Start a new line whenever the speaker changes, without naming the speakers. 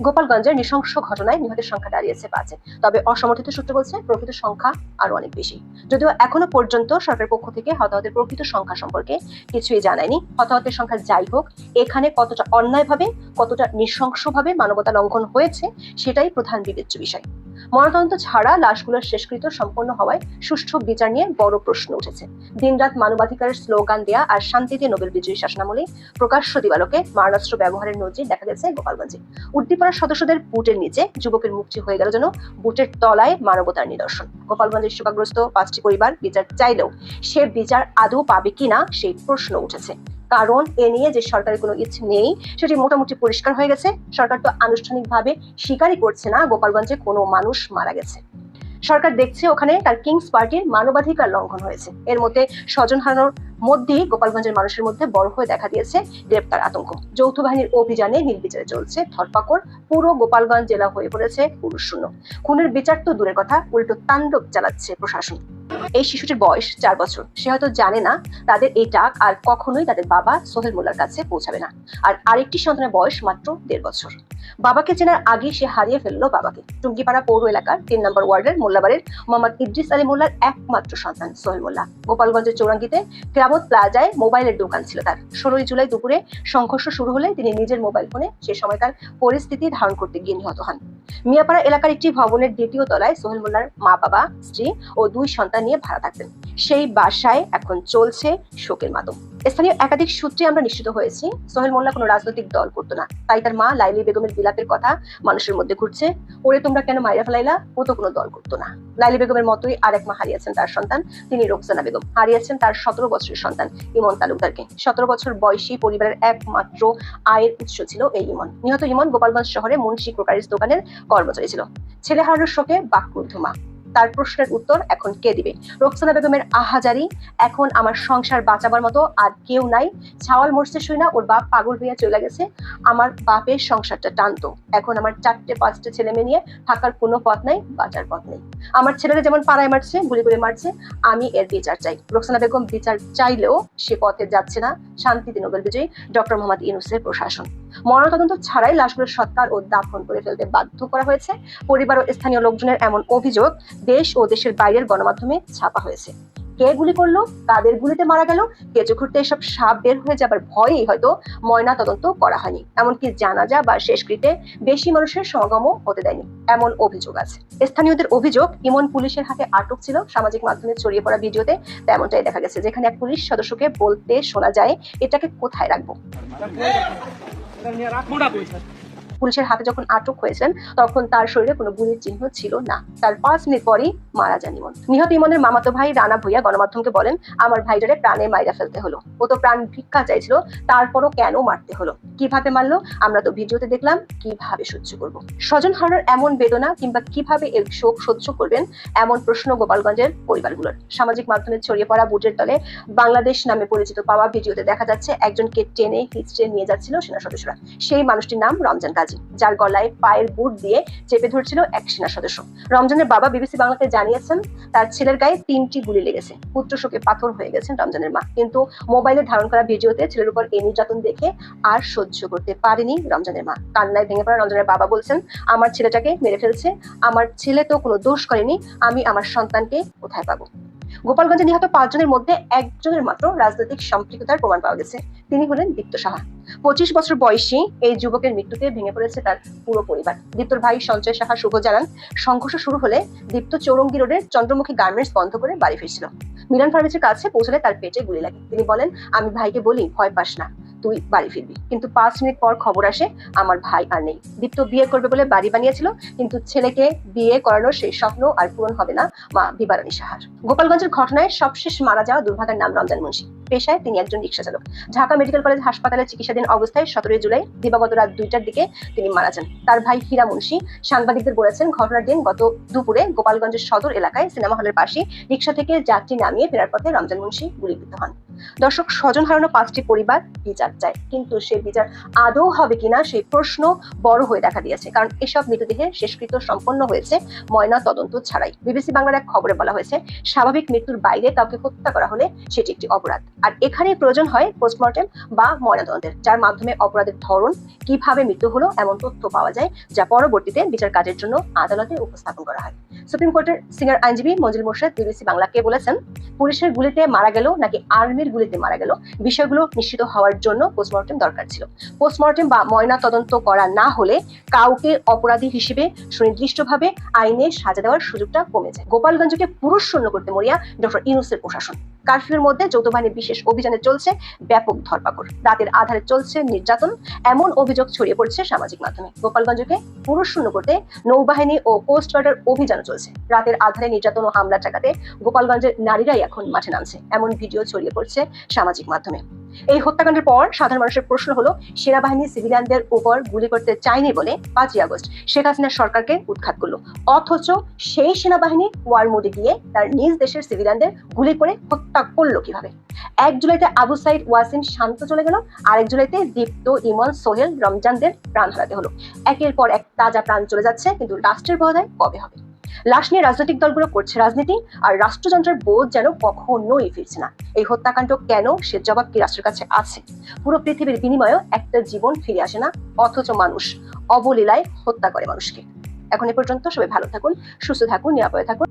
গোপালগঞ্জের নৃশংস ঘটনায় নিহতের সংখ্যা দাঁড়িয়েছে পাঁচে। তবে অসমর্থিত সূত্র বলছে, প্রকৃত সংখ্যা আরও অনেক বেশি। যদিও এখনও পর্যন্ত সরকারের পক্ষ থেকে হতাহতের প্রকৃত সংখ্যা সম্পর্কে কিছুই জানায়নি। হতাহতের সংখ্যা যাই হোক, এখানে কতটা অন্যায়ভাবে, কতটা নৃশংসভাবে মানবতা লঙ্ঘন হয়েছে, সেটাই প্রধান বিবেচ্য বিষয়। ময়নাতদন্ত ছাড়া লাশগুলোর শেষকৃত সম্পন্ন হওয়ায় সুষ্ঠু বিচার নিয়ে বড় প্রশ্ন উঠেছে। দিনরাত মানবাধিকারের স্লোগান দেয়া আর শান্তিতে নোবেল বিজয়ী শাসনামলে প্রকাশ্য দিবালোকে মারণাস্ত্র ব্যবহারের নজির দেখা গেছে গোপালগঞ্জে। উদ্দীপনার সদস্যদের বুটের নিচে যুবকের মুক্তি হয়ে গেল যেন বুটের তলায় মানবতার নিদর্শন। গোপালগঞ্জের শোকাগ্রস্ত পাঁচটি পরিবার বিচার চাইলেও সে বিচার আদৌ পাবে কিনা সেই প্রশ্ন উঠেছে। কারণ এ নিয়ে যে সরকারের কোনো ইচ্ছে নেই, সেটি মোটামুটি পরিষ্কার হয়ে গেছে। সরকার তো আনুষ্ঠানিকভাবে স্বীকারই করছে না, গোপালগঞ্জে কোনো মানুষ মারা গেছে। সরকার দেখছে ওখানে তার কিংস পার্টির মানবাধিকার লঙ্ঘন হয়েছে। এর মধ্যে স্বজন হারানোর মধ্যেই গোপালগঞ্জের মানুষের মধ্যে বড় হয়ে দেখা দিয়েছে গ্রেপ্তার আতঙ্ক। যৌথ বাহিনীর অভিযানে নির্বিচারে চলছে ধরপাকড়, পুরো গোপালগঞ্জ জেলা হয়ে পড়েছে পুরুষ শূন্য। খুনের বিচার তো দূরের কথা, উল্টো তাণ্ডব চালাচ্ছে প্রশাসন। এই শিশুটির বয়স চার বছর। সে হয়তো জানে না তাদের এই টাক আর কখনোই তাদের বাবা সোহেল মোল্লার কাছে পৌঁছাবে না। আর আরেকটি সন্তানের বয়স মাত্র দেড় বছর। বাবাকে চেনার আগে সে হারিয়ে ফেলল বাবাকে। টুঙ্গিপাড়া পৌর এলাকার তিন নম্বর ওয়ার্ডের মোল্লাবাড়ির মোহাম্মদ ইদ্রিস আলী মোল্লার একমাত্র সন্তান সোহেল মোল্লা। গোপালগঞ্জের চৌরাঙ্গিতে কেরামত প্লাজায় মোবাইলের দোকান ছিল তার। ষোলোই জুলাই দুপুরে সংঘর্ষ শুরু হলে তিনি নিজের মোবাইল ফোনে সে সময়কার পরিস্থিতি ধারণ করতে গিয়ে নিহত হন। মিয়াপাড়া এলাকার একটি ভবনের দ্বিতীয় তলায় সোহেল মোল্লার মা বাবা, স্ত্রী ও দুই সন্তান নিয়ে ভাড়া থাকতেন। সেই বাসায় এখন চলছে শোকের মাদম স্থানীয় একাধিক সূত্রে আমরা নিশ্চিত হয়েছি, সোহেল মোল্লা কোনো রাজনৈতিক দল করতো না। তাই তার মা লাইলি বেগমের বিলাপের কথা মানুষের মধ্যে ঘুরছে। ওরে তোমরা কেন মাইরা ফেলাইলা? ও তো কোনো দল করতো না। লাইলি বেগমের মতোই আরেক মা হারিয়েছেন তার সন্তান, তিনি রোকসানা বেগম। হারিয়েছেন তার সতেরো বছরের সন্তান ইমন তালুকদারকে। সতেরো বছর বয়সী পরিবারের একমাত্র আয়ের উৎস ছিল এই ইমন। নিহত ইমন গোপালগঞ্জ শহরে মুন্সি ক্রোকারিস দোকানের কর্মচারী ছিল। ছেলে হারানোর শোকে বাক্রুদ্ধ মা। তার প্রশ্নের উত্তর এখন কে দিবে? রোকসানা বেগমের আহাজারি, এখন আমার সংসার বাঁচাবার মতো আর কেউ নাই। ছাওয়াল মরছে শুই না, ওর বাপ পাগল হইয়া চলে গেছে। আমার বাপের সংসারটা টানতো। এখন আমার চারটে, পাঁচটা ছেলে মেয়ে নিয়ে থাকার কোনো পথ নাই, বাঁচার পথ নেই। আমার ছেলেরা যেমন পাড়ায় মারছে, গুলি করে মারছে, আমি এর বিচার চাই। রোকসানা বেগম বিচার চাইলেও সে পথে যাচ্ছে না। শান্তিতে নোবেল বিজয়ী ডক্টর মোহাম্মদ ইউনুসের প্রশাসন। ময়নাতদন্ত ছাড়াই লাশগুলো সৎকার ও দাফন করে ফেলতে বাধ্য করা হয়েছে। পরিবার ও স্থানীয় লোকজনের এমন অভিযোগ দেশ ও দেশের বাইরের গণমাধ্যমে ছাপা হয়েছে। কে গুলি করল, কাদের গুলিতে মারা গেল কেঁচো ঘুরতে এসব সাপ বের হয়ে যাবার ভয়েই হয়তো ময়না তদন্ত করা হয়নি। এমনকি জানাজা বা শেষকৃতে বেশি মানুষের সমাগমও হতে দেয়নি। এমন অভিযোগ আছে। স্থানীয়দের অভিযোগ, ইমন পুলিশের হাতে আটক ছিল। সামাজিক মাধ্যমে ছড়িয়ে পড়া ভিডিওতে তেমনটাই দেখা গেছে, যেখানে এক পুলিশ সদস্যকে বলতে শোনা যায়, এটাকে কোথায় রাখব? સર ત્યાં રાખ. મોટા કોઈ સર পুলিশের হাতে যখন আটক হয়েছেন, তখন তার শরীরে কোনো গুলির চিহ্ন ছিল না। তার পাঁচ মিনিট পরই মারা যান ইমন। নিহত ইমনের মামাতো ভাই রানা ভুইয়া গণমাধ্যমকে বলেন, আমার ভাইটারে প্রাণে মাইরা ফেলতে হলো। ও তো প্রাণ ভিক্ষা চাইছিল, তারপরও কেন মারতে হলো? কীভাবে মারলো? আমরা তো ভিডিওতে দেখলাম, কীভাবে সহ্য করব? স্বজন হারানোর এমন বেদনা কিংবা কীভাবে এর শোক সহ্য করবেন, এমন প্রশ্ন গোপালগঞ্জের পরিবারগুলোর। সামাজিক মাধ্যমে ছড়িয়ে পড়া বুটের তলে বাংলাদেশ নামে পরিচিত পাওয়া ভিডিওতে দেখা যাচ্ছে, একজনকে টেনে হিচড়ে নিয়ে যাচ্ছিল সেনা সদস্যরা। সেই মানুষটির নাম রমজান কাজী যার গলায় পায়ের বুট দিয়ে চেপে ধরছিল এক সেনা সদস্য। রমজানের বাবা বিবিসি বাংলাকে জানিয়েছেন, তার ছেলের গায়ে তিনটি গুলি লেগেছে। পুত্র শোকে পাথর হয়ে গেছেন রমজানের মা। কিন্তু মোবাইলে ধারণ করা ভিডিওতে ছেলের উপর এই নির্যাতন দেখে আর সহ্য করতে পারেনি রমজানের মা। কান্নায় ভেঙে পড়া রমজানের বাবা বলছেন, আমার ছেলেটাকে মেরে ফেলছে। আমার ছেলে তো কোনো দোষ করেনি। আমি আমার সন্তানকে কোথায় পাবো? গোপালগঞ্জে নিহত পাঁচজনের মধ্যে একজনের মাত্র রাজনৈতিক সম্পৃক্ততার প্রমাণ পাওয়া গেছে। তিনি হলেন দীপ্ত সাহা। পঁচিশ বছর বয়সী এই যুবকের মৃত্যুতে ভেঙে পড়েছে তার পুরো পরিবার। দীপ্তর ভাই সঞ্চয় সাহা শুভ জানান, সংঘর্ষ শুরু হলে দীপ্ত চৌরঙ্গি রোডের চন্দ্রমুখী গার্মেন্টস বন্ধ করে বাড়ি ফিরছিল। মিলন ফার্মেসির কাছে পৌঁছলে তার পেটে গুলি লাগে। তিনি বলেন, আমি ভাইকে বলি, ভয় পাস না। তুই বাড়ি ফিরবি। কিন্তু পাঁচ মিনিট পর খবর আসে আমার ভাই আর নেই। দীপ্ত বিয়ে করবে বলে বাড়ি বানিয়েছিল, কিন্তু ছেলেকে বিয়ে করানোর সেই স্বপ্ন আর পূরণ হবে না মা বিবারানী সাহার। গোপালগঞ্জের ঘটনায় সবশেষ মারা যাওয়া দুর্ভাগার নাম রমজান মুন্সি। পেশায় তিনি একজন রিক্সা চালক। ঢাকা মেডিকেল কলেজ হাসপাতালে চিকিৎসাধীন অবস্থায় সতেরোই জুলাই দিবাগত রাত দুইটার দিকে তিনি মারা যান। তার ভাই হীরা মুন্সি সাংবাদিকদের বলেছেন, ঘটনার দিন গত দুপুরে গোপালগঞ্জের সদর এলাকায় সিনেমা হলের পাশে রিক্সা থেকে যাত্রী নামিয়ে ফেরার পথে রমজান মুন্সি গুলিবিদ্ধ হন। দর্শক, স্বজন হারানো পাঁচটি পরিবার বিচার চায়। কিন্তু সে বিচার আদৌ হবে কিনা সেই প্রশ্ন বড় হয়ে দেখা দিয়েছে। কারণ এসব মৃতদেহের শেষকৃত্য সম্পন্ন হয়েছে ময়না তদন্ত ছাড়াই। বিবিসি বাংলার এক খবরে বলা হয়েছে, স্বাভাবিক মৃত্যুর বাইরে কাউকে হত্যা করা হলে সেটি একটি অপরাধ। আর এখানেই প্রয়োজন হয় পোস্টমর্টেম বা ময়নাতদন্তের, যার মাধ্যমে অপরাধের ধরন কীভাবে মৃত্যু হলো এমন তথ্য পাওয়া যায়, যা পরবর্তীতে বিচার কাজের জন্য আদালতে উপস্থাপন করা হয়। সুপ্রিম কোর্টের সিনিয়র আইনজীবী মঞ্জুল মোর্শেদ বিবিসি বাংলাকে বলেছেন, পুলিশের গুলিতে মারা গেল নাকি আর্মির গুলিতে মারা গেল। বিষয়গুলো নিশ্চিত হওয়ার জন্য পোস্টমর্টেম দরকার ছিল। পোস্টমর্টেম বা ময়না তদন্ত করা না হলে কাউকে অপরাধী হিসেবে সুনির্দিষ্টভাবে আইনে সাজা দেওয়ার সুযোগটা কমে যায়। গোপালগঞ্জকে পুরুষ শূন্য করতে মরিয়া ডক্টর ইউনুসের প্রশাসন। কারফিউর মধ্যে যৌথ বাহিনীর বিশেষ অভিযানে চলছে ব্যাপক ধরপাকড়। রাতের আধারে চলছে নির্যাতন, এমন অভিযোগ ছড়িয়ে পড়ছে সামাজিক মাধ্যমে। গোপালগঞ্জকে পুরুষ শূন্য করতে নৌবাহিনী ও কোস্ট গার্ডের অভিযান চলছে। রাতের আধারে নির্যাতন ও হামলা ঠেকাতে গোপালগঞ্জের নারীরাই এখন মাঠে নামছে, এমন ভিডিও ছড়িয়ে পড়ছে সামাজিক মাধ্যমে। এই হত্যাকাণ্ডের পর সাধারণ মানুষের প্রশ্ন হলো, সেনাবাহিনী সিভিলিয়ানদের উপর গুলি করতে চায়নি বলে পাঁচই আগস্ট শেখ হাসিনার সরকারকে উৎখাত করল। অথচ সেই সেনাবাহিনী ওয়ার মোডে গিয়ে তার নিজ দেশের সিভিলিয়ানদের গুলি করে হত্যা করল কীভাবে? এক জুলাইতে আবু সাইদ ওয়াসিম শান্ত চলে গেল, আরেক জুলাইতে দীপ্ত ইমন সোহেল রমজানদের প্রাণ হারাতে হলো। একের পর এক তাজা প্রাণ চলে যাচ্ছে, কিন্তু রাষ্ট্রের বহদায় কবে হবে? লাশ নিয়ে রাজনৈতিক দলগুলো করছে রাজনীতি, আর রাষ্ট্রযন্ত্রের বোধ যেন কখনোই ফিরছে না। এই হত্যাকাণ্ড কেন? সে জবাব কি রাষ্ট্রের কাছে আছে? পুরো পৃথিবীর বিনিময়ে একটা জীবন ফিরে আসে না, অথচ মানুষ অবলীলায় হত্যা করে মানুষকে। এখন এ পর্যন্ত সবাই ভালো থাকুন, সুস্থ থাকুন, নিরাপদে থাকুন।